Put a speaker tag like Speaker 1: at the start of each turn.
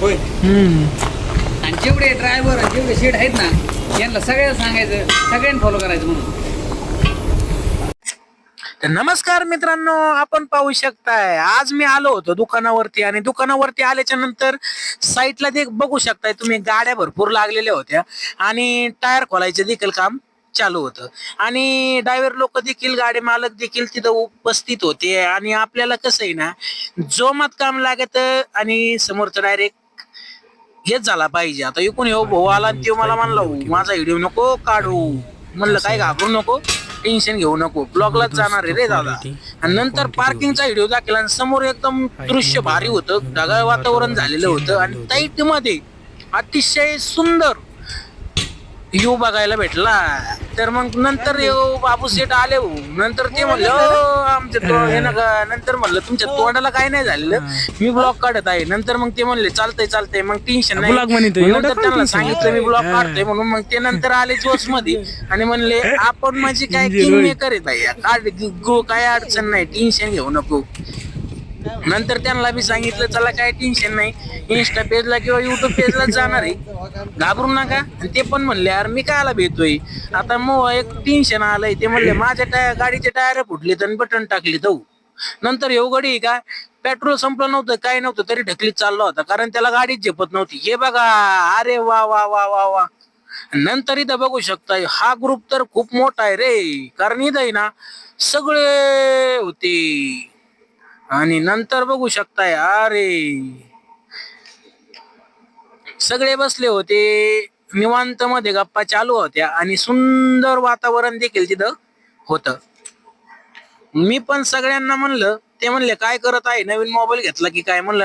Speaker 1: होय.
Speaker 2: हम्म.
Speaker 1: आणि जेवढे ड्रायव्हर जेवढे शेड आहेत ना यांना सगळ्यांना सांगायचं सगळ्यांनी फॉलो करायचं म्हणून.
Speaker 2: तर नमस्कार मित्रांनो आपण पाहू शकताय आज मी आलो होतो दुकानावरती आणि दुकानावरती आल्याच्यानंतर साईटला ते बघू शकताय तुम्ही गाड्या भरपूर लागलेल्या होत्या आणि टायर खोलायचे देखील काम चालू होतं. आणि ड्रायव्हर लोक देखील गाडी मालक देखील तिथं उपस्थित होते. आणि आपल्याला कसं आहे ना जोमात काम लागत आणि समोरचं डायरेक्ट हेच झाला पाहिजे. आता इकून हो भाऊ आला आणि तो मला म्हणला "हो, माझा व्हिडिओ नको काढू. म्हणलं काय घाबरू नको? टेन्शन घेऊ नको. ब्लॉकलाच जाणार आहे रे दादा. आणि नंतर पार्किंगचा व्हिडिओ दाखला आणि समोर एकदम दृश्य भारी होतं. ढगाळ वातावरण झालेलं होतं. आणि टाईटमध्ये अतिशय सुंदर येऊ बघायला भेटला. तर मग नंतर येऊ बाबू सेठ आले हो. नंतर ते म्हणले "ओ, आमच्या तो हे नका नंतर म्हणलं तुमच्या तोंडाला काय नाही झालेलं? मी ब्लॉग काढत आहे. नंतर मग ते म्हणले चालतंय चालतंय. मग टेन्शन नाही.
Speaker 3: Vlog म्हणतो,
Speaker 2: मग
Speaker 3: एवढं
Speaker 2: नंतर
Speaker 3: काय
Speaker 2: त्यांना
Speaker 3: tension?
Speaker 2: सांगितलं मी ब्लॉग काढतोय म्हणून. मग ते नंतर आले जोशमध्ये आणि म्हणले आपण म्हणजे काय किंग मेकर आहे. काढ गो काय अडचण नाही. टेन्शन घेऊ नको. नंतर त्यांना मी सांगितलं चला काय टेन्शन नाही. इन्स्टा पेजला किंवा युट्यूब पेजला जाणार आहे. घाबरू नका. आणि ते पण म्हणले यार मी कायला भेटतोय? आता मग एक टेन्शन आलंय. ते म्हणले माझ्या टायर गाडीचे टायर फुटले तर बटन टाकले तो हो. नंतर येऊ गडी का? पेट्रोल संपलं नव्हतं काय नव्हतं तरी ढकलीत चालला होता. कारण त्याला गाडीच झेपत नव्हती. हे बघा अरे वा वा वा वा वा. नंतर इथं बघू शकताय हा ग्रुप तर खूप मोठा आहे रे. कारण इथं आहे ना सगळे होते. आणि नंतर बघू शकताय अरे. सगळे बसले होते. निवांत मध्ये गप्पा चालू होत्या आणि सुंदर वातावरण देखील तिथं होतं. मी पण सगळ्यांना म्हणलं ते म्हणले काय करत आहे? नवीन मोबाईल घेतला की काय? म्हणलं